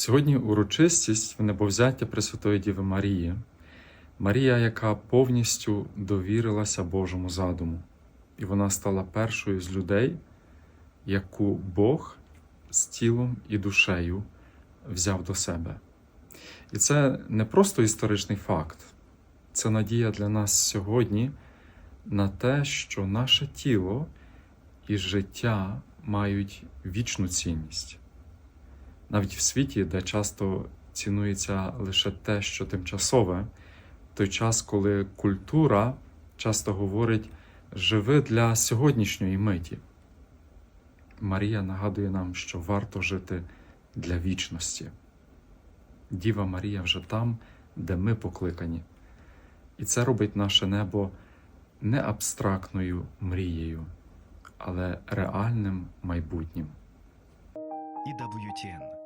Сьогодні урочистість в небовзяття Пресвятої Діви Марії, Марія, яка повністю довірилася Божому задуму, і вона стала першою з людей, яку Бог з тілом і душею взяв до себе. І це не просто історичний факт, це надія для нас сьогодні на те, що наше тіло і життя мають вічну цінність. Навіть в світі, де часто цінується лише те, що тимчасове, той час, коли культура часто говорить живи для сьогоднішньої миті. Марія нагадує нам, що варто жити для вічності. Діва Марія вже там, де ми покликані. І це робить наше небо не абстрактною мрією, але реальним майбутнім. EWTN